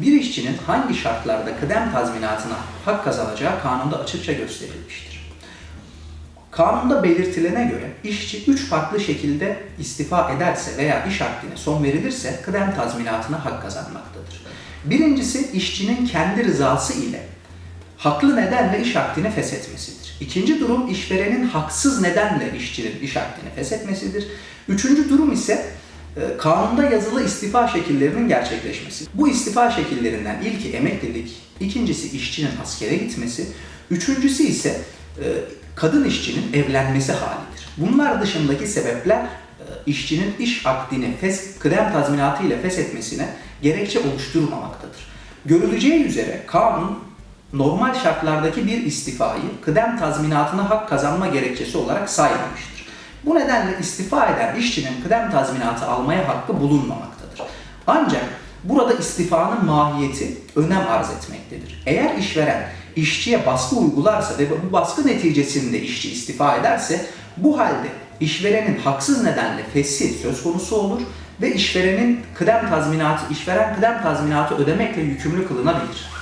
Bir işçinin hangi şartlarda kıdem tazminatına hak kazanacağı kanunda açıkça gösterilmiştir. Kanunda belirtilene göre işçi üç farklı şekilde istifa ederse veya iş akdine son verilirse kıdem tazminatına hak kazanmaktadır. Birincisi işçinin kendi rızası ile haklı nedenle iş akdini feshetmesidir. İkinci durum işverenin haksız nedenle işçinin iş akdini feshetmesidir. Üçüncü durum ise kanunda yazılı istifa şekillerinin gerçekleşmesi. Bu istifa şekillerinden ilki emeklilik, ikincisi işçinin askere gitmesi, üçüncüsü ise e, kadın işçinin evlenmesi halidir. Bunlar dışındaki sebepler e, işçinin iş akdini fes, kıdem tazminatı ile feshetmesine gerekçe oluşturmamaktadır. Görüleceği üzere kanun normal şartlardaki bir istifayı kıdem tazminatına hak kazanma gerekçesi olarak saymamıştır. Bu nedenle istifa eden işçinin kıdem tazminatı almaya hakkı bulunmamaktadır. Ancak burada istifanın mahiyeti önem arz etmektedir. Eğer işveren işçiye baskı uygularsa ve bu baskı neticesinde işçi istifa ederse bu halde işverenin haksız nedenle fesli söz konusu olur ve işverenin kıdem tazminatı, işveren kıdem tazminatı ödemekle yükümlü kılınabilir.